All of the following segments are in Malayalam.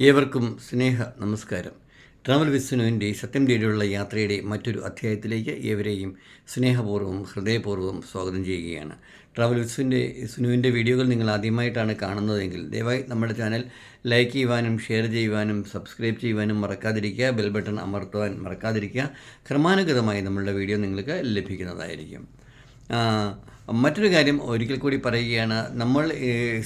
ഏവർക്കും സ്നേഹ നമസ്കാരം. ട്രാവൽ വിസ്നുവിന്റെ സത്യം തേടിയുള്ള യാത്രയുടെ മറ്റൊരു അധ്യായത്തിലേക്ക് ഏവരെയും സ്നേഹപൂർവം ഹൃദയപൂർവം സ്വാഗതം ചെയ്യുകയാണ്. ട്രാവൽ വിസ്നുവിന്റെ സുനുവിന്റെ വീഡിയോകൾ നിങ്ങൾ ആദ്യമായിട്ടാണ് കാണുന്നതെങ്കിൽ ദയവായി നമ്മുടെ ചാനൽ ലൈക്ക് ചെയ്യുവാനും ഷെയർ ചെയ്യുവാനും സബ്സ്ക്രൈബ് ചെയ്യുവാനും മറക്കാതിരിക്കുക ബെൽ ബട്ടൺ അമർത്തുവാൻ മറക്കാതിരിക്കുക. ക്രമാനുഗതമായി നമ്മളുടെ വീഡിയോ നിങ്ങൾക്ക് ലഭിക്കുന്നതായിരിക്കും. മറ്റൊരു കാര്യം ഒരിക്കൽ കൂടി പറയുകയാണ്. നമ്മൾ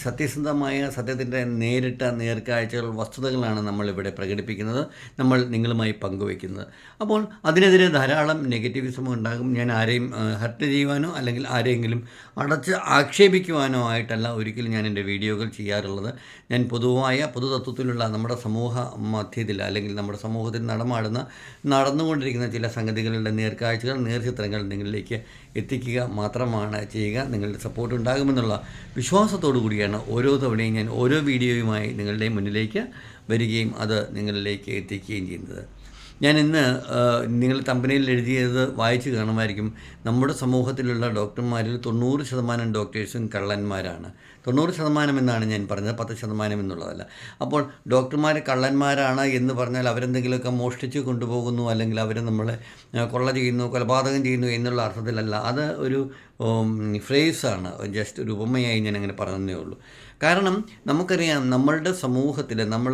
സത്യസന്ധമായ സത്യത്തിന്റെ നേരിട്ട നേർക്കാഴ്ചകൾ വസ്തുതകളാണ് നമ്മളിവിടെ പ്രകടിപ്പിക്കുന്നത്. നമ്മൾ നിങ്ങളുമായി പങ്കുവയ്ക്കുന്നത്. അപ്പോൾ അതിനെതിരെ ധാരാളം നെഗറ്റീവിസം ഉണ്ടാകും. ഞാൻ ആരെയും ഹർട്ട് ചെയ്യുവാനോ അല്ലെങ്കിൽ ആരെയെങ്കിലും അടച്ച് ആക്ഷേപിക്കുവാനോ ആയിട്ടല്ല ഒരിക്കലും ഞാൻ എന്റെ വീഡിയോകൾ ചെയ്യാറുള്ളത്. ഞാൻ പൊതുവായ പൊതുതത്വത്തിലുള്ള നമ്മുടെ സമൂഹ മധ്യത്തിൽ അല്ലെങ്കിൽ നമ്മുടെ സമൂഹത്തിൽ നടമാടുന്ന നടന്നുകൊണ്ടിരിക്കുന്ന ചില സംഗതികളുടെ നേർക്കാഴ്ചകൾ നേർചിത്രങ്ങൾ നിങ്ങളിലേക്ക് എത്തിക്കുക മാത്രമാണ് ചെയ്യുക നിങ്ങളുടെ സപ്പോർട്ട് ഉണ്ടാകുമെന്നുള്ള വിശ്വാസത്തോടു കൂടിയാണ് ഓരോ തവണയും ഞാൻ ഓരോ വീഡിയോയുമായി നിങ്ങളുടെ മുന്നിലേക്ക് വരികയും അത് നിങ്ങളിലേക്ക് എത്തിക്കുകയും ചെയ്യുന്നത്. ഞാൻ ഇന്ന് നിങ്ങൾ കമ്പനിയിൽ എഴുതിയത് വായിച്ചു കാണുമായിരിക്കും. നമ്മുടെ സമൂഹത്തിലുള്ള ഡോക്ടർമാരിൽ തൊണ്ണൂറ് ശതമാനം ഡോക്ടേഴ്സും കള്ളന്മാരാണ്. തൊണ്ണൂറ് ശതമാനം എന്നാണ് ഞാൻ പറഞ്ഞത് പത്ത് ശതമാനം എന്നുള്ളതല്ല. അപ്പോൾ ഡോക്ടർമാർ കള്ളന്മാരാണ് എന്ന് പറഞ്ഞാൽ അവരെന്തെങ്കിലുമൊക്കെ മോഷ്ടിച്ച് കൊണ്ടുപോകുന്നു അല്ലെങ്കിൽ അവർ നമ്മളെ കൊള്ള ചെയ്യുന്നു കൊലപാതകം ചെയ്യുന്നു എന്നുള്ള അർത്ഥത്തിലല്ല. അത് ഒരു ഫ്രേസാണ് ജസ്റ്റ് ഒരു ഉപമയായി ഞാൻ അങ്ങനെ പറഞ്ഞതേ ഉള്ളൂ. കാരണം നമുക്കറിയാം നമ്മളുടെ സമൂഹത്തിൽ നമ്മൾ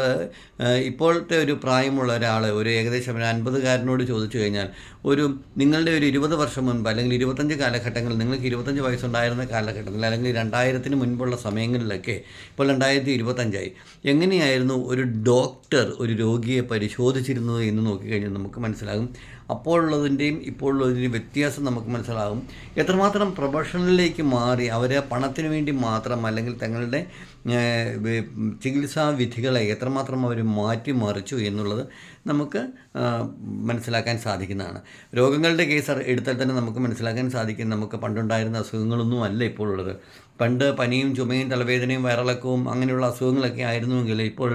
ഇപ്പോഴത്തെ ഒരു പ്രായമുള്ള ഒരാൾ ഒരു ഏകദേശം ഒരു അൻപതുകാരനോട് ചോദിച്ചു കഴിഞ്ഞാൽ ഒരു നിങ്ങളുടെ ഒരു ഇരുപത് വർഷം മുൻപ് അല്ലെങ്കിൽ ഇരുപത്തഞ്ച് കാലഘട്ടങ്ങളിൽ നിങ്ങൾക്ക് ഇരുപത്തഞ്ച് വയസ്സുണ്ടായിരുന്ന കാലഘട്ടത്തിൽ അല്ലെങ്കിൽ രണ്ടായിരത്തിന് മുൻപുള്ള സമയങ്ങളിലൊക്കെ ഇപ്പോൾ രണ്ടായിരത്തി ഇരുപത്തഞ്ചായി. എങ്ങനെയായിരുന്നു ഒരു ഡോക്ടർ ഒരു രോഗിയെ പരിശോധിച്ചിരുന്നത് എന്ന് നോക്കിക്കഴിഞ്ഞാൽ നമുക്ക് മനസ്സിലാകും. അപ്പോഴുള്ളതിന്റെയും ഇപ്പോഴുള്ളതിന്റെയും വ്യത്യാസം നമുക്ക് മനസ്സിലാകും. എത്രമാത്രം പ്രൊഫഷണലിലേക്ക് മാറി അവരെ പണത്തിന് വേണ്ടി മാത്രം അല്ലെങ്കിൽ തങ്ങളുടെ ചികിത്സാ വിധികളെ എത്രമാത്രം അവർ മാറ്റിമറിച്ചു എന്നുള്ളത് നമുക്ക് മനസ്സിലാക്കാൻ സാധിക്കുന്നതാണ്. രോഗങ്ങളുടെ കേസ് എടുത്താൽ തന്നെ നമുക്ക് മനസ്സിലാക്കാൻ സാധിക്കും. നമുക്ക് പണ്ടുണ്ടായിരുന്ന അസുഖങ്ങളൊന്നും അല്ല ഇപ്പോൾ ഉള്ളത് പണ്ട് പനിയും ചുമയും തലവേദനയും വയറിളക്കവും അങ്ങനെയുള്ള അസുഖങ്ങളൊക്കെ ആയിരുന്നുവെങ്കിൽ ഇപ്പോൾ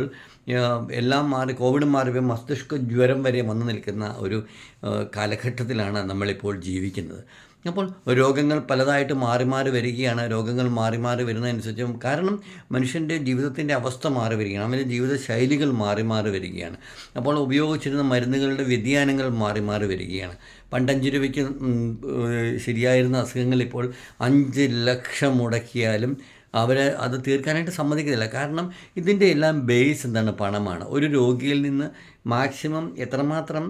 എല്ലാം മാറി കോവിഡ് മാറിയപ്പോൾ മസ്തിഷ്ക ജ്വരം വരെ വന്നു നിൽക്കുന്ന ഒരു കാലഘട്ടത്തിലാണ് നമ്മളിപ്പോൾ ജീവിക്കുന്നത്. അപ്പോൾ രോഗങ്ങൾ പലതായിട്ട് മാറി മാറി വരികയാണ്. രോഗങ്ങൾ മാറി മാറി വരുന്നതനുസരിച്ചും കാരണം മനുഷ്യന്റെ ജീവിതത്തിന്റെ അവസ്ഥ മാറി വരികയാണ്. അവന്റെ ജീവിത ശൈലികൾ മാറി മാറി വരികയാണ്. അപ്പോൾ ഉപയോഗിച്ചിരുന്ന മരുന്നുകളുടെ വ്യതിയാനങ്ങൾ മാറി മാറി വരികയാണ്. പണ്ട് അഞ്ച് രൂപയ്ക്ക് ശരിയായിരുന്ന അസുഖങ്ങൾ ഇപ്പോൾ അഞ്ച് ലക്ഷം മുടക്കിയാലും അവർ അത് തീർക്കാനായിട്ട് സമ്മതിക്കുന്നില്ല. കാരണം ഇതിന്റെ എല്ലാം ബേസ് എന്താണ്? പണമാണ്. ഒരു രോഗിയിൽ നിന്ന് മാക്സിമം എത്രമാത്രം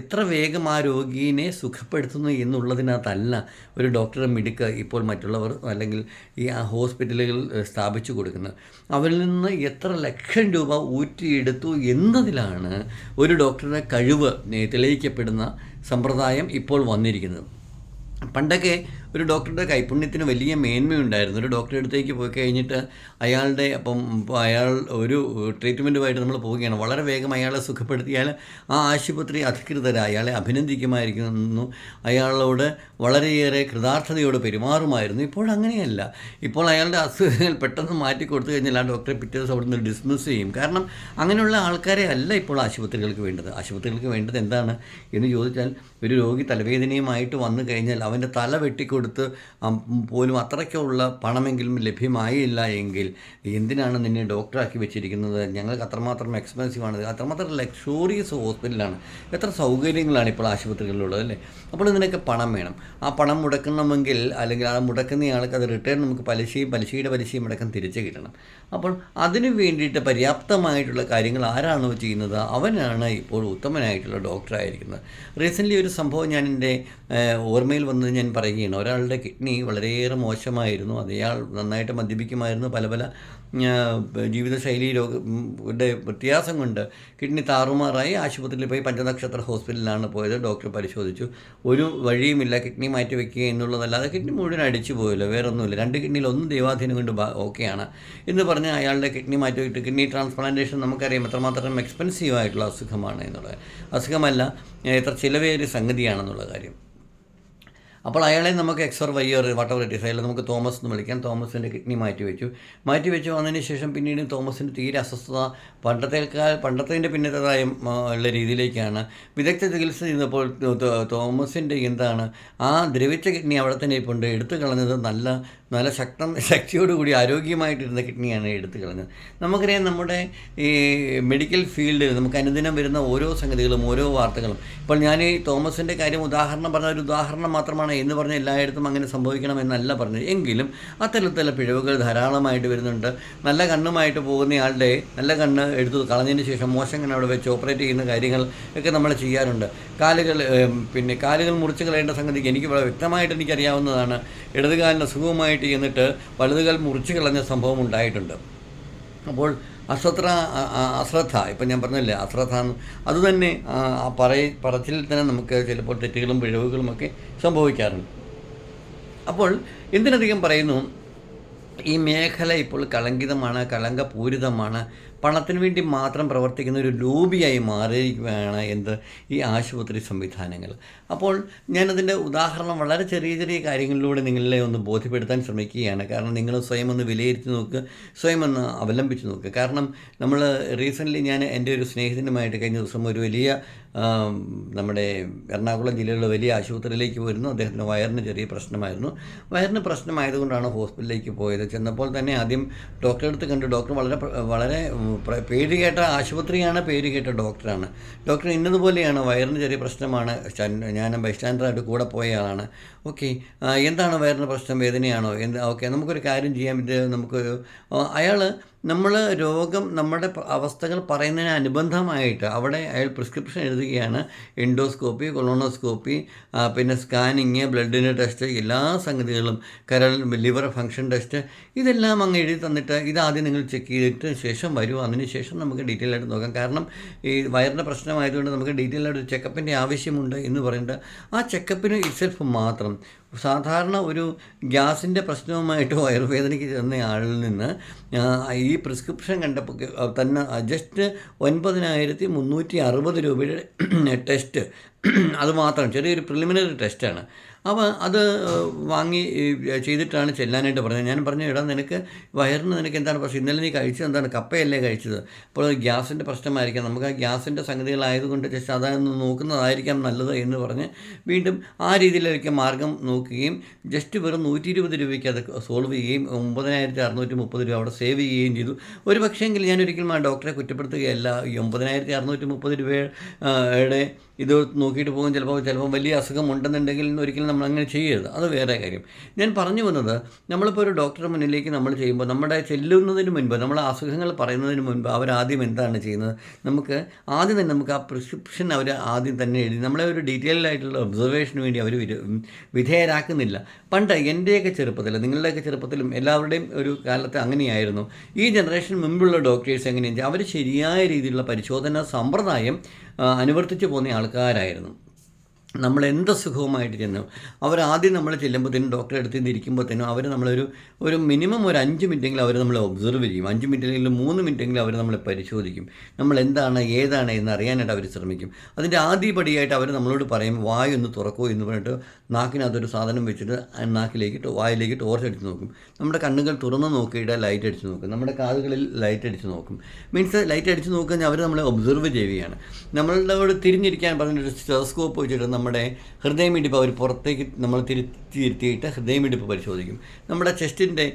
എത്ര വേഗം ആ രോഗീനെ സുഖപ്പെടുത്തുന്നു എന്നുള്ളതിനകത്തല്ല ഒരു ഡോക്ടറെ മിടുക്ക് ഇപ്പോൾ മറ്റുള്ളവർ അല്ലെങ്കിൽ ഈ ആ ഹോസ്പിറ്റലുകൾ സ്ഥാപിച്ചു കൊടുക്കുന്നത്. അവരിൽ നിന്ന് എത്ര ലക്ഷം രൂപ ഊറ്റിയെടുത്തു എന്നതിലാണ് ഒരു ഡോക്ടറുടെ കഴിവ് തെളിയിക്കപ്പെടുന്ന സമ്പ്രദായം ഇപ്പോൾ വന്നിരിക്കുന്നത്. പണ്ടൊക്കെ ഒരു ഡോക്ടറുടെ കൈപുണ്യത്തിന് വലിയ മേന്മയുണ്ടായിരുന്നു. ഒരു ഡോക്ടറെ അടുത്തേക്ക് പോയി കഴിഞ്ഞിട്ട് അയാളുടെ അപ്പം അയാൾ ഒരു ട്രീറ്റ്മെന്റുമായിട്ട് നമ്മൾ പോവുകയാണ്. വളരെ വേഗം അയാളെ സുഖപ്പെടുത്തിയാൽ ആ ആശുപത്രി അധികൃതർ അയാളെ അഭിനന്ദിക്കുമായിരിക്കുന്നു. അയാളോട് വളരെയേറെ കൃതാർത്ഥതയോട് പെരുമാറുമായിരുന്നു. ഇപ്പോൾ അങ്ങനെയല്ല. ഇപ്പോൾ അയാളുടെ അസുഖങ്ങൾ പെട്ടെന്ന് മാറ്റി കൊടുത്തു കഴിഞ്ഞാൽ ആ ഡോക്ടറെ പിറ്റേ ദിവസം നിന്ന് ഡിസ്മിസ് ചെയ്യും. കാരണം അങ്ങനെയുള്ള ആൾക്കാരെ അല്ല ഇപ്പോൾ ആശുപത്രികൾക്ക് വേണ്ടത്. ആശുപത്രികൾക്ക് വേണ്ടത് എന്താണ് എന്ന് ചോദിച്ചാൽ ഒരു രോഗി തലവേദനയുമായിട്ട് വന്നു കഴിഞ്ഞാൽ അവന്റെ തല വെട്ടിക്കൊടുത്ത് അം, പോലും അത്രയ്ക്കുള്ള പണമെങ്കിലും ലഭ്യമായില്ല എങ്കിൽ എന്തിനാണ് നിന്നെ ഡോക്ടറാക്കി വെച്ചിരിക്കുന്നത്? ഞങ്ങൾക്ക് അത്രമാത്രം എക്സ്പെൻസീവ് ആണ്. അത്രമാത്രം ലക്ഷൂറിയസ് ഹോസ്പിറ്റലാണ് എത്ര സൗകര്യങ്ങളാണ് ഇപ്പോൾ ആശുപത്രികളിലുള്ളത് അല്ലേ? അപ്പോൾ ഇതിനൊക്കെ പണം വേണം. ആ പണം മുടക്കണമെങ്കിൽ അല്ലെങ്കിൽ ആ മുടക്കുന്നയാൾക്ക് അത് റിട്ടേൺ നമുക്ക് പലിശയും പലിശയുടെ പലിശയും അടക്കം തിരിച്ചു കിട്ടണം. അപ്പോൾ അതിനു വേണ്ടിയിട്ട് പര്യാപ്തമായിട്ടുള്ള കാര്യങ്ങൾ ആരാണോ ചെയ്യുന്നത്? അവനാണ് ഇപ്പോൾ ഉത്തമനായിട്ടുള്ള ഡോക്ടറായിരിക്കുന്നത്. റീസെന്റ്ലി ഒരു സംഭവം ഞാൻ എന്റെ ഓർമ്മയിൽ വന്നത് ഞാൻ പറയുകയാണ്. ഒരാളുടെ കിഡ്നി വളരെയേറെ മോശമായിരുന്നു. അത് അയാൾ നന്നായിട്ട് മദ്യപിക്കുമായിരുന്നു. പല പല ജീവിതശൈലി രോഗയുടെ വ്യത്യാസം കൊണ്ട് കിഡ്നി താറുമാറായി ആശുപത്രിയിൽ പോയി പഞ്ചനക്ഷത്ര ഹോസ്പിറ്റലിലാണ് പോയത്. ഡോക്ടർ പരിശോധിച്ചു. ഒരു വഴിയുമില്ല കിഡ്നി മാറ്റി വയ്ക്കുക എന്നുള്ളതല്ലാതെ കിഡ്നി മുഴുവൻ അടിച്ചു പോയല്ലോ. വേറെ ഒന്നുമില്ല രണ്ട് കിഡ്നിയിൽ ഒന്ന് ദൈവാധീനം കൊണ്ട് ഓക്കെയാണ്. എന്ന് പറഞ്ഞ് അയാളുടെ കിഡ്നി മാറ്റി വിട്ട് കിഡ്നി ട്രാൻസ്പ്ലാന്റേഷൻ നമുക്കറിയാം എത്രമാത്രം എക്സ്പെൻസീവ് ആയിട്ടുള്ള അസുഖമാണ് എന്നുള്ളത്. അസുഖമല്ല എത്ര ചിലവേറിയ സംഗതിയാണെന്നുള്ള കാര്യം. അപ്പോൾ അയാളെ നമുക്ക് എക്സർ വയ്യർ വട്ടവർ ഇറ്റ് അയാളെ നമുക്ക് തോമസ് എന്ന് വിളിക്കാം. തോമസിന്റെ കിഡ്നി മാറ്റി വെച്ചു. മാറ്റി വെച്ചു വന്നതിന് ശേഷം പിന്നീട് തോമസിന്റെ തീരെ അസ്വസ്ഥത പണ്ടത്തേക്കാൾ പണ്ടത്തേന്റെ പിന്നത്തേതായ ഉള്ള രീതിയിലേക്കാണ് വിദഗ്ധ ചികിത്സ ചെയ്തപ്പോൾ തോമസിന്റെ എന്താണ് ആ ദ്രവിച്ച കിഡ്നി അവിടെ തന്നെ ഇപ്പോണ്ട് എടുത്തു കളഞ്ഞത് നല്ല നല്ല ശക്തം ശക്തിയോടുകൂടി ആരോഗ്യമായിട്ടിരുന്ന കിഡ്നിയാണ് എടുത്തു കളഞ്ഞത്. നമുക്കറിയാം നമ്മുടെ ഈ മെഡിക്കൽ ഫീൽഡിൽ നമുക്ക് അനുദിനം വരുന്ന ഓരോ സംഗതികളും ഓരോ വാർത്തകളും. ഇപ്പോൾ ഞാൻ ഈ തോമസിന്റെ കാര്യം ഉദാഹരണം പറഞ്ഞ ഒരു ഉദാഹരണം മാത്രമാണ് എന്ന് പറഞ്ഞ് എല്ലായിടത്തും അങ്ങനെ സംഭവിക്കണമെന്നല്ല പറഞ്ഞത്. എങ്കിലും അത്തരത്തിലുള്ള പിഴവുകൾ ധാരാളമായിട്ട് വരുന്നുണ്ട്. നല്ല കണ്ണുമായിട്ട് പോകുന്നയാളുടെ നല്ല കണ്ണ് എടുത്തു കളഞ്ഞതിന് ശേഷം മോശം കണ്ണ് അവിടെ വെച്ച് ഓപ്പറേറ്റ് ചെയ്യുന്ന കാര്യങ്ങൾ ഒക്കെ നമ്മൾ ചെയ്യാറുണ്ട്. കാലുകൾ പിന്നെ കാലുകൾ മുറിച്ച് കളയേണ്ട സംഗതി എനിക്ക് വളരെ വ്യക്തമായിട്ട് എനിക്കറിയാവുന്നതാണ്. ഇടതുകാലിന് അസുഖവുമായിട്ട് ചെന്നിട്ട് വലതുകാൽ മുറിച്ച് കളഞ്ഞ സംഭവം ഉണ്ടായിട്ടുണ്ട്. അപ്പോൾ അശ്രദ്ധ അശ്രദ്ധ. ഇപ്പം ഞാൻ പറഞ്ഞല്ലേ അശ്രദ്ധ അതുതന്നെ പറയ പറച്ചിൽ തന്നെ നമുക്ക് ചിലപ്പോൾ തെറ്റുകളും പിഴവുകളുമൊക്കെ സംഭവിക്കാറുണ്ട്. അപ്പോൾ എന്തിനധികം പറയുന്നു ഈ മേഖല ഇപ്പോൾ കളങ്കിതമാണ് കളങ്കപൂരിതമാണ് പണത്തിന് വേണ്ടി മാത്രം പ്രവർത്തിക്കുന്ന ഒരു ലോബിയായി മാറിയിരിക്കുകയാണ് എന്ത് ഈ ആശുപത്രി സംവിധാനങ്ങൾ. അപ്പോൾ ഞാനതിന്റെ ഉദാഹരണം വളരെ ചെറിയ ചെറിയ കാര്യങ്ങളിലൂടെ നിങ്ങളെ ഒന്ന് ബോധ്യപ്പെടുത്താൻ ശ്രമിക്കുകയാണ്. കാരണം നിങ്ങൾ സ്വയം ഒന്ന് വിലയിരുത്തി നോക്കുക സ്വയം ഒന്ന് അവലംബിച്ച് നോക്കുക കാരണം നമ്മൾ റീസെന്റ്ലി ഞാൻ എന്റെ ഒരു സ്നേഹിതനുമായിട്ട് കഴിഞ്ഞ ദിവസം ഒരു വലിയ നമ്മുടെ എറണാകുളം ജില്ലയിലുള്ള വലിയ ആശുപത്രിയിലേക്ക് പോയിരുന്നു. അദ്ദേഹത്തിന് വയറിന് ചെറിയ പ്രശ്നമായിരുന്നു. വയറിന് പ്രശ്നമായതുകൊണ്ടാണ് ഹോസ്പിറ്റലിലേക്ക് പോയത്. ചെന്നപ്പോൾ തന്നെ ആദ്യം ഡോക്ടറെ അടുത്ത് കണ്ട് ഡോക്ടർ വളരെ വളരെ പ്ര- കേട്ട ആശുപത്രിയാണ് പേര് കേട്ട ഡോക്ടറാണ്. ഡോക്ടർ ഇന്നതുപോലെയാണ് വയറിന് ചെറിയ പ്രശ്നമാണ് ഞാൻ ഞാൻ ബൈസ്റ്റാൻഡറായിട്ട് കൂടെ പോയ ആളാണ്. ഓക്കെ എന്താണ് വയറിന് പ്രശ്നം വേദനയാണോ എന്ത് ഓക്കെ നമുക്കൊരു കാര്യം ചെയ്യാൻ ഇത് നമുക്ക് അയാൾ നമ്മൾ രോഗം നമ്മുടെ അവസ്ഥകൾ പറയുന്നതിന് അനുബന്ധമായിട്ട് അവിടെ അയാൾ പ്രിസ്ക്രിപ്ഷൻ എഴുതുകയാണ്. എൻഡോസ്കോപ്പി കൊളോണോസ്കോപ്പി പിന്നെ സ്കാനിങ് ബ്ലഡിന്റെ ടെസ്റ്റ് എല്ലാ സംഗതികളും കരൾ ലിവർ ഫങ്ഷൻ ടെസ്റ്റ് ഇതെല്ലാം അങ്ങ് എഴുതി തന്നിട്ട് ഇതാദ്യം നിങ്ങൾ ചെക്ക് ചെയ്തിട്ട് ശേഷം വരൂ. അതിന് ശേഷം നമുക്ക് ഡീറ്റെയിൽ ആയിട്ട് നോക്കാം. കാരണം ഈ വയറിന്റെ പ്രശ്നമായതുകൊണ്ട് നമുക്ക് ഡീറ്റെയിൽ ആയിട്ട് ചെക്കപ്പിന്റെ ആവശ്യമുണ്ട് എന്ന് പറയുന്നത് ആ ചെക്കപ്പിന് ഇറ്റ്സെൽഫ് മാത്രം സാധാരണ ഒരു ഗ്യാസിന്റെ പ്രശ്നവുമായിട്ട് വയറുവേദനയ്ക്ക് ചെന്ന ആളിൽ നിന്ന് ഈ പ്രിസ്ക്രിപ്ഷൻ കണ്ടപ്പോൾ തന്നെ ജസ്റ്റ് ഒൻപതിനായിരത്തി മുന്നൂറ്റി അറുപത് രൂപയുടെ ടെസ്റ്റ് അതുമാത്രം ചെറിയൊരു പ്രിലിമിനറി ടെസ്റ്റാണ് അവ അത് വാങ്ങി ചെയ്തിട്ടാണ് ചെല്ലാനായിട്ട് പറഞ്ഞത്. ഞാൻ പറഞ്ഞു ഇടാ നിനക്ക് വയറിന് നിനക്ക് എന്താണ് പ്രശ്നം? ഇന്നലെ നീ കഴിച്ചത് എന്താണ്? കപ്പയല്ലേ കഴിച്ചത്? അപ്പോൾ അത് ഗ്യാസിന്റെ പ്രശ്നമായിരിക്കാം. നമുക്ക് ആ ഗ്യാസിന്റെ സംഗതികളായതുകൊണ്ട് ജസ്റ്റ് അതൊന്ന് നോക്കുന്നതായിരിക്കാം നല്ലത് എന്ന് പറഞ്ഞ് വീണ്ടും ആ രീതിയിലേക്ക് മാർഗം നോക്കുകയും ജസ്റ്റ് വെറും നൂറ്റി ഇരുപത് രൂപയ്ക്ക് അത് സോൾവ് ചെയ്യുകയും ഒമ്പതിനായിരത്തി അറുന്നൂറ്റി മുപ്പത് രൂപ അവിടെ സേവ് ചെയ്യുകയും ചെയ്തു. ഒരു പക്ഷേങ്കിൽ ഞാൻ ഒരിക്കലും ആ ഡോക്ടറെ കുറ്റപ്പെടുത്തുകയല്ല. ഈ ഒമ്പതിനായിരത്തി അറുന്നൂറ്റി മുപ്പത് രൂപയുടെ ഇത് നോക്കിയിട്ട് പോകും. ചിലപ്പോൾ ചിലപ്പോൾ വലിയ അസുഖം ഉണ്ടെന്നുണ്ടെങ്കിൽ ഒരിക്കലും നമ്മൾ അങ്ങനെ ചെയ്യരുത്. അത് വേറെ കാര്യം. ഞാൻ പറഞ്ഞു വന്നത് നമ്മളിപ്പോൾ ഒരു ഡോക്ടറുടെ മുന്നിലേക്ക് നമ്മൾ ചെയ്യുമ്പോൾ നമ്മുടെ ചെല്ലുന്നതിന് മുൻപ് നമ്മൾ അസുഖങ്ങൾ പറയുന്നതിന് മുൻപ് അവരാദ്യം എന്താണ് ചെയ്യുന്നത്? നമുക്ക് ആദ്യം തന്നെ നമുക്ക് ആ പ്രിസ്ക്രിപ്ഷൻ അവർ ആദ്യം തന്നെ എഴുതി നമ്മളെ ഒരു ഡീറ്റെയിൽഡ് ആയിട്ടുള്ള ഒബ്സർവേഷന് വേണ്ടി അവർ വിധേയരാക്കുന്നില്ല. പണ്ട് എന്റെയൊക്കെ ചെറുപ്പത്തിൽ നിങ്ങളുടെയൊക്കെ ചെറുപ്പത്തിലും എല്ലാവരുടെയും ഒരു കാലത്ത് അങ്ങനെയായിരുന്നു. ഈ ജനറേഷൻ മുമ്പുള്ള ഡോക്ടേഴ്സ് എങ്ങനെയാണെന്ന് വെച്ചാൽ അവർ ശരിയായ രീതിയിലുള്ള പരിശോധന സമ്പ്രദായം അനുവർത്തിച്ചു പോകുന്ന ആൾക്കാരായിരുന്നു. നമ്മൾ എന്ത് സുഖവുമായിട്ട് ചെന്നു അവർ ആദ്യം നമ്മൾ ചെല്ലുമ്പോഴത്തേനും ഡോക്ടറെ അടുത്ത് നിന്ന് ഇരിക്കുമ്പോഴത്തേനും അവർ നമ്മളൊരു ഒരു മിനിമം ഒരു അഞ്ച് മിനിറ്റെങ്കിലും അവർ നമ്മളെ ഒബ്സർവ് ചെയ്യും. അഞ്ച് മിനിറ്റെങ്കിലും മൂന്ന് മിനിറ്റെങ്കിലും അവർ നമ്മളെ പരിശോധിക്കും. നമ്മൾ എന്താണ് ഏതാണ് എന്ന് അറിയാനായിട്ട് അവർ ശ്രമിക്കും. അതിന്റെ ആദ്യപടിയായിട്ട് അവർ നമ്മളോട് പറയും വായ ഒന്ന് തുറക്കൂ എന്ന് പറഞ്ഞിട്ട് നാക്കിനകത്തൊരു സാധനം വെച്ചിട്ട് ആ നാക്കിലേക്ക് ഓർച്ചടിച്ച് അടിച്ച് നോക്കും. നമ്മുടെ കണ്ണുകൾ തുറന്ന് നോക്കിയിട്ട് ലൈറ്റ് അടിച്ച് നോക്കും. നമ്മുടെ കാതുകളിൽ ലൈറ്റ് അടിച്ച് നോക്കും. മീൻസ് ലൈറ്റ് അടിച്ച് നോക്കുക അവർ നമ്മളെ ഒബ്സർവ് ചെയ്യുകയാണ്. നമ്മളോട് തിരിഞ്ഞിരിക്കാൻ പറഞ്ഞിട്ട് സ്റ്റെറോസ്കോപ്പ് വെച്ചിട്ട് നമ്മുടെ ഹൃദയമിടിപ്പ് അവർ പുറത്തേക്ക് നമ്മൾ തിരുത്തി തിരുത്തിയിരുത്തിയിട്ട് ഹൃദയമിടിപ്പ് പരിശോധിക്കും. നമ്മുടെ ചെസ്റ്റിന്റെ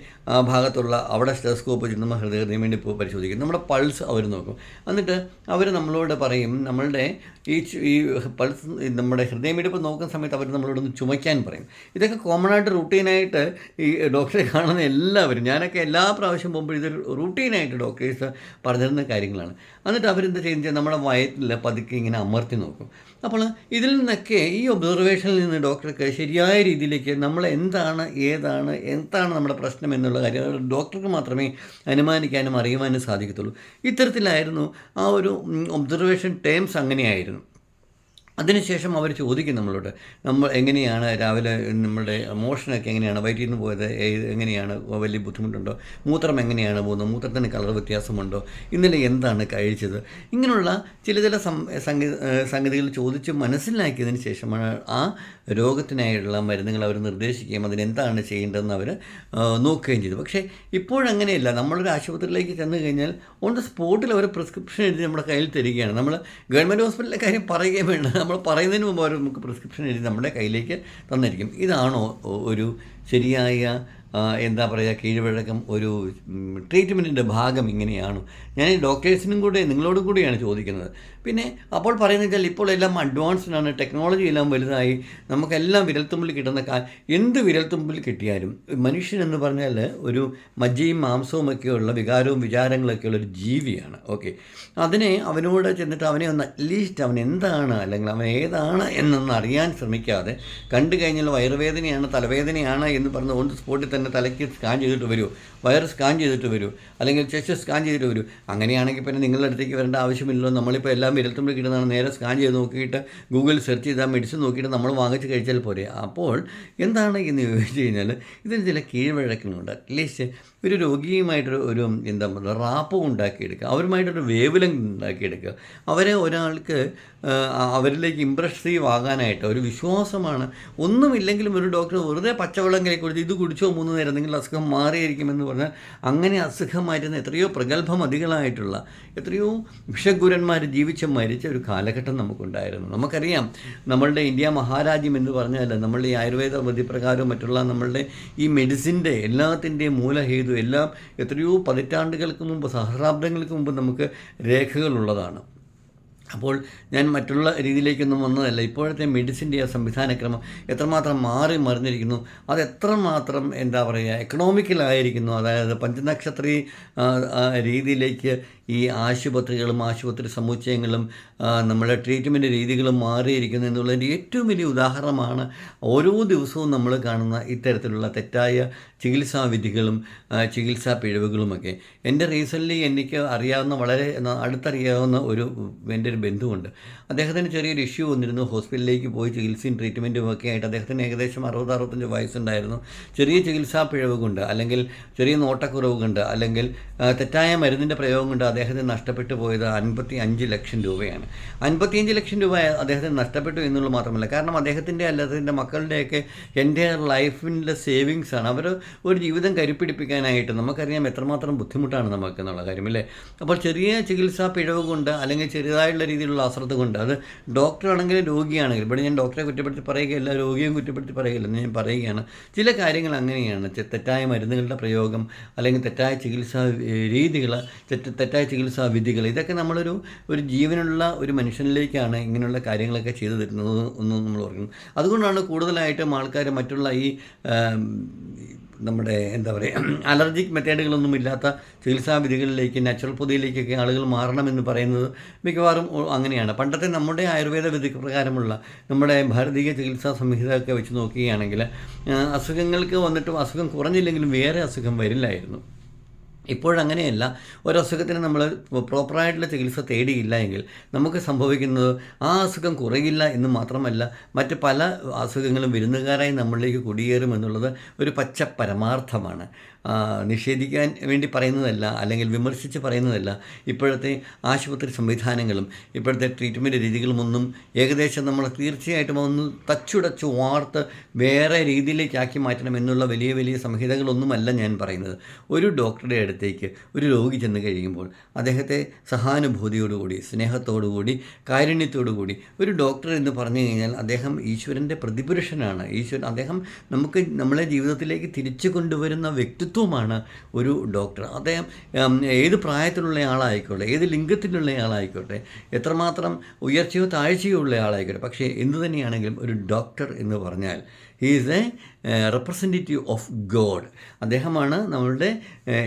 ഭാഗത്തുള്ള അവിടെ സ്റ്റെസ്കോപ്പ് വെച്ച് നമ്മൾ ഹൃദയ ഹൃദയമിടിപ്പ് പരിശോധിക്കും. നമ്മുടെ പൾസ് അവർ നോക്കും. എന്നിട്ട് അവർ നമ്മളോട് പറയും നമ്മളുടെ ഈ ഈ പൾസ് നമ്മുടെ ഹൃദയമിടിപ്പ് നോക്കുന്ന സമയത്ത് അവർ നമ്മളോടൊന്ന് ചുമയ്ക്കാൻ പറയും. ഇതൊക്കെ കോമൺ ആയിട്ട് റൂട്ടീനായിട്ട് ഈ ഡോക്ടറെ കാണുന്ന എല്ലാവരും ഞാനൊക്കെ എല്ലാ പ്രാവശ്യം പോകുമ്പോൾ ഇതൊരു റൂട്ടീനായിട്ട് ഡോക്ടേഴ്സ് പറഞ്ഞിരുന്ന കാര്യങ്ങളാണ്. എന്നിട്ട് അവരെന്ത് ചെയ്യുന്നത് നമ്മുടെ വയറ്റിൽ പതുക്കെ ഇങ്ങനെ അമർത്തി നോക്കും. അപ്പോൾ ഇതിൽ നിന്നൊക്കെ ഈ ഒബ്സർവേഷനിൽ നിന്ന് ഡോക്ടർക്ക് ശരിയായ രീതിയിലേക്ക് നമ്മൾ എന്താണ് ഏതാണ് എന്താണ് നമ്മുടെ പ്രശ്നം എന്നുള്ള കാര്യം ഡോക്ടർക്ക് മാത്രമേ അനുമാനിക്കാനും അറിയുവാനും സാധിക്കത്തുള്ളൂ. ഇത്തരത്തിലായിരുന്നു ആ ഒരു ഒബ്സർവേഷൻ ടേംസ് അങ്ങനെയായിരുന്നു. അതിനുശേഷം അവർ ചോദിക്കും നമ്മളോട് നമ്മൾ എങ്ങനെയാണ് രാവിലെ നമ്മുടെ മോഷനൊക്കെ എങ്ങനെയാണ്? വയറ്റിൽ നിന്ന് പോയത് എങ്ങനെയാണ്? വലിയ ബുദ്ധിമുട്ടുണ്ടോ? മൂത്രം എങ്ങനെയാണ് പോകുന്നത്? മൂത്രത്തിന് കളർ വ്യത്യാസമുണ്ടോ? ഇന്നലെ എന്താണ് കഴിച്ചത്? ഇങ്ങനെയുള്ള ചില ചില സംഗതികൾ ചോദിച്ച് മനസ്സിലാക്കിയതിന് ശേഷമാണ് ആ രോഗത്തിനായുള്ള മരുന്നുകൾ അവർ നിർദ്ദേശിക്കുകയും അതിനെന്താണ് ചെയ്യേണ്ടതെന്ന് അവർ നോക്കുകയും ചെയ്തു. പക്ഷേ ഇപ്പോഴങ്ങനെയല്ല. നമ്മളൊരു ആശുപത്രിയിലേക്ക് ചെന്ന് കഴിഞ്ഞാൽ ഓൺ ദ സ്പോട്ടിൽ അവർ പ്രിസ്ക്രിപ്ഷൻ എഴുതി നമ്മുടെ കയ്യിൽ തരികയാണ്. നമ്മൾ ഗവൺമെന്റ് ഹോസ്പിറ്റലിലെ കാര്യം പറയുകയും വേണ്ട. നമ്മൾ പറയുന്നതിന് മുമ്പ് അവർ നമുക്ക് പ്രിസ്ക്രിപ്ഷൻ എഴുതി നമ്മുടെ കയ്യിലേക്ക് തന്നിരിക്കും. ഇതാണോ ഒരു ശരിയായ എന്താ പറയുക കീഴ്വഴക്കം ഒരു ട്രീറ്റ്മെന്റിന്റെ ഭാഗം ഇങ്ങനെയാണ്. ഞാൻ ഡോക്ടേഴ്സിനും കൂടെ നിങ്ങളോടും കൂടിയാണ് ചോദിക്കുന്നത്. പിന്നെ അപ്പോൾ പറയുന്നത് വെച്ചാൽ ഇപ്പോൾ എല്ലാം അഡ്വാൻസ്ഡ് ആണ് ടെക്നോളജി എല്ലാം വലുതായി നമുക്കെല്ലാം വിരൽത്തുമ്പിൽ കിട്ടുന്ന കാ എന്ത് വിരൽത്തുമ്പിൽ കിട്ടിയാലും മനുഷ്യൻ എന്ന് പറഞ്ഞാൽ ഒരു മജ്ജയും മാംസവും ഒക്കെയുള്ള വികാരവും വിചാരങ്ങളൊക്കെയുള്ള ഒരു ജീവിയാണ്. ഓക്കെ അതിനെ അവനോട് ചെന്നിട്ട് അവനെ ഒന്ന് അറ്റ്ലീസ്റ്റ് അവൻ എന്താണ് അല്ലെങ്കിൽ അവൻ ഏതാണ് എന്നൊന്ന് അറിയാൻ ശ്രമിക്കാതെ കണ്ടു കഴിഞ്ഞാൽ വയറുവേദനയാണ് തലവേദനയാണ് എന്ന് പറഞ്ഞ് ഓൺ സ്പോട്ടിൽ തന്നെ തലയ്ക്ക് സ്കാൻ ചെയ്തിട്ട് വരൂ വയർ സ്കാൻ ചെയ്തിട്ട് വരൂ അല്ലെങ്കിൽ ചെസ്റ്റ് സ്കാൻ ചെയ്തിട്ട് വരൂ. അങ്ങനെയാണെങ്കിൽ പിന്നെ നിങ്ങളുടെ അടുത്തേക്ക് വരേണ്ട ആവശ്യമില്ലല്ലോ. നമ്മളിപ്പോൾ എല്ലാം വിരൽത്തുമ്പിൽ കിട്ടുന്നതാണ് നേരെ സ്കാൻ ചെയ്ത് നോക്കിയിട്ട് ഗൂഗിൾ സെർച്ച് ചെയ്താൽ മെഡിസിൻ നോക്കിയിട്ട് നമ്മൾ വാങ്ങിച്ച് കഴിച്ചാൽ പോരെ. അപ്പോൾ എന്താണ് എന്ന് ചോദിച്ചു കഴിഞ്ഞാൽ ഇതിന് ചില കീഴ്വഴക്കങ്ങളുണ്ട്. അറ്റ്ലീസ്റ്റ് ഒരു രോഗിയുമായിട്ടൊരു ഒരു എന്താ പറയുക റാപ്പ് ഉണ്ടാക്കിയെടുക്കുക അവരുമായിട്ടൊരു വേവ് ലെങ്ത് ഉണ്ടാക്കിയെടുക്കുക. അവരെ ഒരാൾക്ക് അവരിലേക്ക് ഇമ്പ്രസീവ് ആകാനായിട്ട് ഒരു വിശ്വാസമാണ്. ഒന്നുമില്ലെങ്കിലും ഒരു ഡോക്ടർ വെറുതെ പച്ചവെള്ളം കൈ കൊടുത്ത് ഇത് കുടിച്ചോ മൂന്ന് നേരം നിങ്ങൾ അസുഖം മാറിയിരിക്കുമെന്ന് പറഞ്ഞാൽ അങ്ങനെ അസുഖമായിരുന്ന എത്രയോ പ്രഗത്ഭമതികളായിട്ടുള്ള എത്രയോ വിഷഗുരന്മാർ ജീവിച്ച് മരിച്ച ഒരു കാലഘട്ടം നമുക്കുണ്ടായിരുന്നു. നമുക്കറിയാം നമ്മളുടെ ഇന്ത്യ മഹാരാജ്യം എന്ന് പറഞ്ഞാൽ നമ്മളുടെ ഈ ആയുർവേദ വിധിപ്രകാരവും മറ്റുള്ള നമ്മളുടെ ഈ മെഡിസിന്റെ എല്ലാത്തിന്റെയും മൂലഹേതു എല്ലാം എത്രയോ പതിറ്റാണ്ടുകൾക്ക് മുമ്പ് സഹസ്രാബ്ദങ്ങൾക്ക് മുമ്പ് നമുക്ക് രേഖകളുള്ളതാണ്. അപ്പോൾ ഞാൻ മറ്റുള്ള രീതിയിലേക്കൊന്നും വന്നതല്ല. ഇപ്പോഴത്തെ മെഡിസിന്റെ ആ സംവിധാനക്രമം എത്രമാത്രം മാറി മറിഞ്ഞിരിക്കുന്നു അത് എത്രമാത്രം എന്താ പറയുക എക്കണോമിക്കലായിരിക്കുന്നു അതായത് പഞ്ചനക്ഷത്രി രീതിയിലേക്ക് ഈ ആശുപത്രികളും ആശുപത്രി സമുച്ചയങ്ങളും നമ്മുടെ ട്രീറ്റ്മെന്റ് രീതികളും മാറിയിരിക്കുന്നു എന്നുള്ളതിന്റെ ഏറ്റവും വലിയ ഉദാഹരണമാണ് ഓരോ ദിവസവും നമ്മൾ കാണുന്ന ഇത്തരത്തിലുള്ള തെറ്റായ ചികിത്സാ വിധികളും ചികിത്സാ പിഴവുകളുമൊക്കെ. എന്റെ റീസെന്റ്ലി എനിക്ക് അറിയാവുന്ന വളരെ അടുത്തറിയാവുന്ന ഒരു എന്റെ ഒരു ബന്ധുവുണ്ട് അദ്ദേഹത്തിന് ചെറിയൊരു ഇഷ്യൂ വന്നിരുന്നു. ഹോസ്പിറ്റലിലേക്ക് പോയി ചികിത്സയും ട്രീറ്റ്മെന്റും ഒക്കെ ആയിട്ട് അദ്ദേഹത്തിന് ഏകദേശം അറുപത് അറുപത്തഞ്ച് വയസ്സുണ്ടായിരുന്നു. ചെറിയ ചികിത്സാ പിഴവ് കൊണ്ട് അല്ലെങ്കിൽ ചെറിയ നോട്ടക്കുറവ് കൊണ്ട് അല്ലെങ്കിൽ തെറ്റായ മരുന്നിന്റെ പ്രയോഗം കൊണ്ട് അദ്ദേഹത്തിന് നഷ്ടപ്പെട്ടു പോയത് അൻപത്തി അഞ്ച് ലക്ഷം രൂപയാണ്. അൻപത്തിയഞ്ച് ലക്ഷം രൂപ അദ്ദേഹത്തിന് നഷ്ടപ്പെട്ടു എന്നുള്ളത് മാത്രമല്ല. കാരണം അദ്ദേഹത്തിന്റെ അല്ലാത്തതിന്റെ മക്കളുടെയൊക്കെ എന്റെ ലൈഫിന്റെ സേവിങ്സ് ആണ്. അവർ ഒരു ജീവിതം കരുപ്പിടിപ്പിക്കാനായിട്ട് നമുക്കറിയാം എത്രമാത്രം ബുദ്ധിമുട്ടാണ് നമുക്ക് എന്നുള്ള കാര്യം അല്ലേ? അപ്പോൾ ചെറിയ ചികിത്സാ പിഴവ് കൊണ്ട് അല്ലെങ്കിൽ ചെറിയതായിട്ടുള്ള രീതിയിലുള്ള അശ്രദ്ധ കൊണ്ട്. അത് ഡോക്ടറാണെങ്കിലും രോഗിയാണെങ്കിലും ഇവിടെ ഞാൻ ഡോക്ടറെ കുറ്റപ്പെടുത്തി പറയുകയല്ല രോഗിയും കുറ്റപ്പെടുത്തി പറയുകയില്ല എന്ന് ഞാൻ പറയുകയാണ്. ചില കാര്യങ്ങൾ അങ്ങനെയാണ്. തെറ്റായ മരുന്നുകളുടെ പ്രയോഗം അല്ലെങ്കിൽ തെറ്റായ ചികിത്സാ രീതികൾ തെറ്റ് തെറ്റായ ചികിത്സാ വിധികൾ ഇതൊക്കെ നമ്മളൊരു ഒരു ജീവനുള്ള ഒരു മനുഷ്യനിലേക്കാണ് ഇങ്ങനെയുള്ള കാര്യങ്ങളൊക്കെ ചെയ്തു തരുന്നത് എന്ന് നമ്മൾ ഓർക്കണം അതുകൊണ്ടാണ് കൂടുതലായിട്ടും ആൾക്കാർ മറ്റുള്ള ഈ നമ്മുടെ എന്താ പറയുക അലർജിക് മെത്തേഡുകളൊന്നും ഇല്ലാത്ത ചികിത്സാ വിധികളിലേക്ക് നാച്ചുറൽ പൊതിയിലേക്കൊക്കെ ആളുകൾ മാറണമെന്ന് പറയുന്നത് മിക്കവാറും അങ്ങനെയാണ്. പണ്ടത്തെ നമ്മുടെ ആയുർവേദ വിധി പ്രകാരമുള്ള നമ്മുടെ ഭാരതീയ ചികിത്സാ സംഹിത ഒക്കെ വെച്ച് നോക്കുകയാണെങ്കിൽ അസുഖങ്ങൾക്ക് വന്നിട്ടും അസുഖം കുറഞ്ഞില്ലെങ്കിലും വേറെ അസുഖം വരില്ലായിരുന്നു. ഇപ്പോഴങ്ങനെയല്ല ഒരസുഖത്തിന് നമ്മൾ പ്രോപ്പറായിട്ടുള്ള ചികിത്സ തേടിയില്ല എങ്കിൽ നമുക്ക് സംഭവിക്കുന്നത് ആ അസുഖം കുറയില്ല എന്ന് മാത്രമല്ല മറ്റ് പല അസുഖങ്ങളും വിരുന്നുകാരായി നമ്മളിലേക്ക് കുടിയേറും എന്നുള്ളത് ഒരു പച്ച പരമാർത്ഥമാണ്. നിഷേധിക്കാൻ വേണ്ടി പറയുന്നതല്ല അല്ലെങ്കിൽ വിമർശിച്ച് പറയുന്നതല്ല ഇപ്പോഴത്തെ ആശുപത്രി സംവിധാനങ്ങളും ഇപ്പോഴത്തെ ട്രീറ്റ്മെന്റ് രീതികളുമൊന്നും ഏകദേശം നമ്മൾ തീർച്ചയായിട്ടും ഒന്ന് തച്ചുടച്ച് വാർത്ത് വേറെ രീതിയിലേക്കാക്കി മാറ്റണം എന്നുള്ള വലിയ വലിയ സംഹിതകളൊന്നുമല്ല ഞാൻ പറയുന്നത്. ഒരു ഡോക്ടറുടെ അടുത്തേക്ക് ഒരു രോഗി ചെന്ന് കഴിയുമ്പോൾ അദ്ദേഹത്തെ സഹാനുഭൂതിയോടുകൂടി സ്നേഹത്തോടുകൂടി കാരുണ്യത്തോടുകൂടി ഒരു ഡോക്ടർ എന്ന് പറഞ്ഞു കഴിഞ്ഞാൽ അദ്ദേഹം ഈശ്വരന്റെ പ്രതിപുരുഷനാണ്. ഈശ്വരൻ അദ്ദേഹം നമുക്ക് നമ്മളെ ജീവിതത്തിലേക്ക് തിരിച്ചു കൊണ്ടുവരുന്ന വ്യക്തിത്വമാണ് ഒരു ഡോക്ടർ. അദ്ദേഹം ഏത് പ്രായത്തിലുള്ള ആളായിക്കോട്ടെ ഏത് ലിംഗത്തിലുള്ള ആളായിക്കോട്ടെ എത്രമാത്രം ഉയർച്ചയോ താഴ്ചയോ ഉള്ള ആളായിക്കോട്ടെ പക്ഷേ എന്തു തന്നെയാണെങ്കിലും ഒരു ഡോക്ടർ എന്ന് പറഞ്ഞാൽ he is a representative of God അദ്ദേഹമാണ് നമ്മളുടെ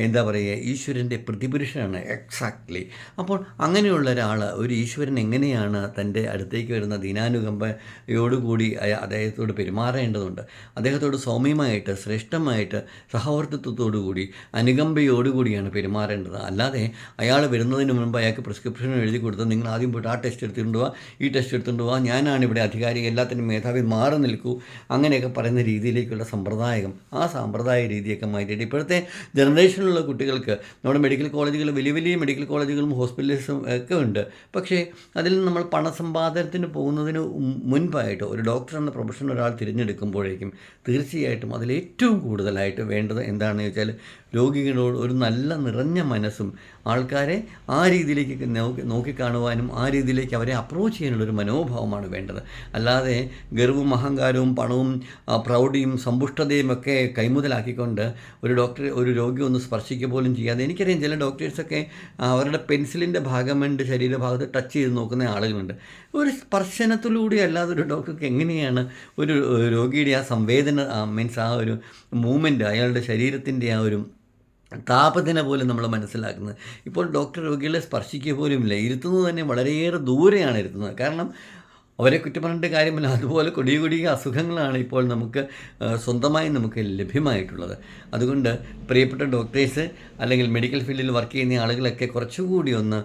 എന്താ പറയുക ഈശ്വരന്റെ പ്രതിപുരുഷനാണ് എക്സാക്ട്ലി അപ്പോൾ അങ്ങനെയുള്ള ഒരാൾ ഒരു ഈശ്വരൻ എങ്ങനെയാണ് തന്റെ അടുത്തേക്ക് വരുന്ന ദീനാനുകമ്പയോടുകൂടി അദ്ദേഹത്തോട് പെരുമാറേണ്ടതുണ്ട്? അദ്ദേഹത്തോട് സൗമ്യമായിട്ട് ശ്രേഷ്ഠമായിട്ട് സഹവർത്തിത്വത്തോടുകൂടി അനുകമ്പയോടുകൂടിയാണ് പെരുമാറേണ്ടത്. അല്ലാതെ അയാൾ വരുന്നതിന് മുൻപ് അയാൾക്ക് പ്രിസ്ക്രിപ്ഷൻ എഴുതി കൊടുത്ത് നിങ്ങൾ ആദ്യം പോയിട്ട് ആ ടെസ്റ്റ് എടുത്തുകൊണ്ട് ഈ ടെസ്റ്റ് എടുത്തുകൊണ്ട് പോവാ ഞാനാണ് ഇവിടെ അധികാരി എല്ലാത്തിനും മേധാവി മാറി നിൽക്കൂ അങ്ങനെയൊക്കെ പറയുന്ന രീതിയിലേക്കുള്ള സമ്പ്രദായം ആ സമ്പ്രദായ രീതിയൊക്കെ മാറ്റിയിട്ട് ഇപ്പോഴത്തെ ജനറേഷനിലുള്ള കുട്ടികൾക്ക് നമ്മുടെ മെഡിക്കൽ കോളേജുകൾ വലിയ വലിയ മെഡിക്കൽ കോളേജുകളും ഹോസ്പിറ്റൽസും ഒക്കെ ഉണ്ട്. പക്ഷേ അതിൽ നമ്മൾ പണസമ്പാദനത്തിന് പോകുന്നതിന് മുൻപായിട്ട് ഒരു ഡോക്ടർ എന്ന പ്രൊഫഷൻ ഒരാൾ തിരഞ്ഞെടുക്കുമ്പോഴേക്കും തീർച്ചയായിട്ടും അതിൽ ഏറ്റവും കൂടുതലായിട്ട് വേണ്ടത് എന്താണെന്ന് ചോദിച്ചാൽ രോഗികളോട് ഒരു നല്ല നിറഞ്ഞ മനസ്സും ആൾക്കാരെ ആ രീതിയിലേക്ക് നോക്കി നോക്കിക്കാണുവാനും ആ രീതിയിലേക്ക് അവരെ അപ്രോച്ച് ചെയ്യാനുള്ളൊരു മനോഭാവമാണ് വേണ്ടത്. അല്ലാതെ ഗർവും അഹങ്കാരവും പണവും പ്രൗഢിയും സമ്പുഷ്ടതയും ഒക്കെ കൈമുതലാക്കിക്കൊണ്ട് ഒരു ഡോക്ടർ ഒരു രോഗി ഒന്ന് സ്പർശിക്കുക പോലും ചെയ്യാതെ എനിക്കറിയാം ചില ഡോക്ടേഴ്സൊക്കെ അവരുടെ പെൻസിലിന്റെ ഭാഗം കൊണ്ട് ശരീരഭാഗത്ത് ടച്ച് ചെയ്ത് നോക്കുന്ന ആളുകളുണ്ട്. ഒരു സ്പർശനത്തിലൂടെ അല്ലാതെ ഒരു ഡോക്ടർക്ക് എങ്ങനെയാണ് ഒരു രോഗിയുടെ ആ സംവേദന മീൻസ് ആ ഒരു മൂവ്മെന്റ് അയാളുടെ ശരീരത്തിന്റെ ആ ഒരു താപത്തിനെ പോലും നമ്മൾ മനസ്സിലാക്കുന്നത്. ഇപ്പോൾ ഡോക്ടർ രോഗികളെ സ്പർശിക്കുക പോലുമില്ല ഇരുത്തുന്നത് തന്നെ വളരെയേറെ ദൂരെയാണ് ഇരുത്തുന്നത്. കാരണം അവരെ കുറ്റം പറഞ്ഞിട്ട് കാര്യമില്ല. അതുപോലെ കൊടിയ കൊടിയ അസുഖങ്ങളാണ് ഇപ്പോൾ നമുക്ക് സ്വന്തമായി നമുക്ക് ലഭ്യമായിട്ടുള്ളത്. അതുകൊണ്ട് പ്രിയപ്പെട്ട ഡോക്ടേഴ്സ് അല്ലെങ്കിൽ മെഡിക്കൽ ഫീൽഡിൽ വർക്ക് ചെയ്യുന്ന ആളുകളൊക്കെ കുറച്ചുകൂടി ഒന്ന്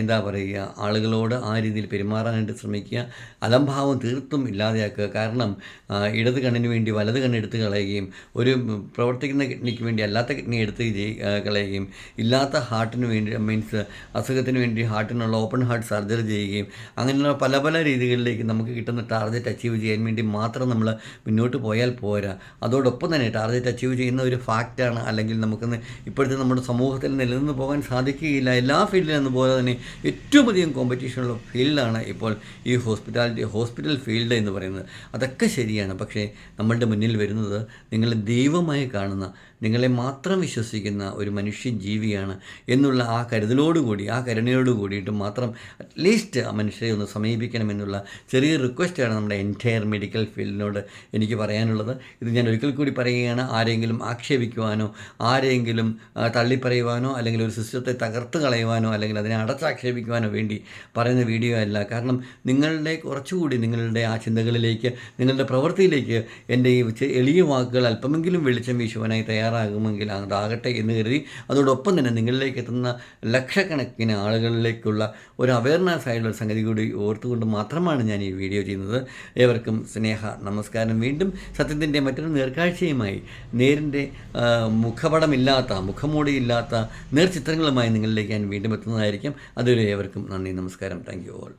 എന്താ പറയുക ആളുകളോട് ആ രീതിയിൽ പെരുമാറാനായിട്ട് ശ്രമിക്കുക. അലംഭാവം തീർത്തും ഇല്ലാതെയാക്കുക. കാരണം ഇടത് കണ്ണിന് വേണ്ടി വലത് കണ്ണ് എടുത്ത് കളയുകയും ഒരു പ്രവർത്തിക്കുന്ന കിഡ്നിക്ക് വേണ്ടി അല്ലാത്ത കിഡ്നി എടുത്ത് കളയുകയും ഇല്ലാത്ത ഹാർട്ടിന് വേണ്ടി മീൻസ് അസുഖത്തിന് വേണ്ടി ഹാർട്ടിനുള്ള ഓപ്പൺ ഹാർട്ട് സർജറി ചെയ്യുകയും അങ്ങനെയുള്ള പല പല രീതികളിലേക്ക് നമുക്ക് കിട്ടുന്ന ടാർഗറ്റ് അച്ചീവ് ചെയ്യാൻ വേണ്ടി മാത്രം നമ്മൾ മുന്നോട്ട് പോയാൽ പോരാ. അതോടൊപ്പം തന്നെ ടാർഗറ്റ് അച്ചീവ് ചെയ്യുന്ന ഒരു ഫാക്റ്റാണ് അല്ലെങ്കിൽ നമുക്ക് ഇപ്പോഴത്തെ നമ്മുടെ സമൂഹത്തിൽ നിലനിന്ന് പോകാൻ സാധിക്കുകയില്ല. എല്ലാ ഫീൽഡിലും എന്ന പോലെ തന്നെ ഏറ്റവും അധികം കോമ്പറ്റീഷനുള്ള ഫീൽഡാണ് ഇപ്പോൾ ഈ ഹോസ്പിറ്റാലിറ്റി ഹോസ്പിറ്റൽ ഫീൽഡ് എന്ന് പറയുന്നത്. അതൊക്കെ ശരിയാണ്. പക്ഷേ നമ്മളുടെ മുന്നിൽ വരുന്നത് നിങ്ങൾ ദൈവമായി കാണുന്ന നിങ്ങളെ മാത്രം വിശ്വസിക്കുന്ന ഒരു മനുഷ്യ ജീവിയാണ് എന്നുള്ള ആ കരുതലോടുകൂടി ആ കരുണയോട് കൂടിയിട്ട് മാത്രം അറ്റ്ലീസ്റ്റ് ആ മനുഷ്യരെ ഒന്ന് സമീപിക്കണമെന്നുള്ള ചെറിയ റിക്വസ്റ്റാണ് നമ്മുടെ എന്റയർ മെഡിക്കൽ ഫീൽഡിനോട് എനിക്ക് പറയാനുള്ളത്. ഇത് ഞാൻ ഒരിക്കൽ കൂടി പറയുകയാണ് ആരെങ്കിലും ആക്ഷേപിക്കുവാനോ ആരെങ്കിലും തള്ളിപ്പറയുവാനോ അല്ലെങ്കിൽ ഒരു സിസ്റ്റത്തെ തകർത്ത് കളയുവാനോ അല്ലെങ്കിൽ അതിനെ അടച്ചാക്ഷേപിക്കുവാനോ വേണ്ടി പറയുന്ന വീഡിയോ അല്ല. കാരണം നിങ്ങളുടെ കുറച്ചുകൂടി നിങ്ങളുടെ ആ ചിന്തകളിലേക്ക് നിങ്ങളുടെ പ്രവൃത്തിയിലേക്ക് എന്റെ ഈ എളിയ വാക്കുകൾ അല്പമെങ്കിലും വെളിച്ചം വീശുവാനായി തയ്യാറാകുമെങ്കിൽ അതാകട്ടെ എന്ന് കരുതി അതോടൊപ്പം തന്നെ നിങ്ങളിലേക്ക് എത്തുന്ന ലക്ഷക്കണക്കിന് ആളുകളിലേക്കുള്ള ഒരു അവയർനെസ് ആയിട്ടുള്ള സംഗതി കൂടി ഓർത്തുകൊണ്ട് മാത്രമാണ് ഞാൻ ഈ വീഡിയോ ചെയ്യുന്നത്. ഏവർക്കും സ്നേഹ നമസ്കാരം. വീണ്ടും സത്യത്തിന്റെ മറ്റൊരു നേർക്കാഴ്ചയുമായി നേരിന്റെ മുഖപടമില്ലാത്ത മുഖമൂടിയില്ലാത്ത നേർചിത്രങ്ങളുമായി നിങ്ങളിലേക്ക് ഞാൻ വീണ്ടും എത്തുന്നതായിരിക്കും. അതുവരെ ഏവർക്കും നന്ദി നമസ്കാരം. Thank you all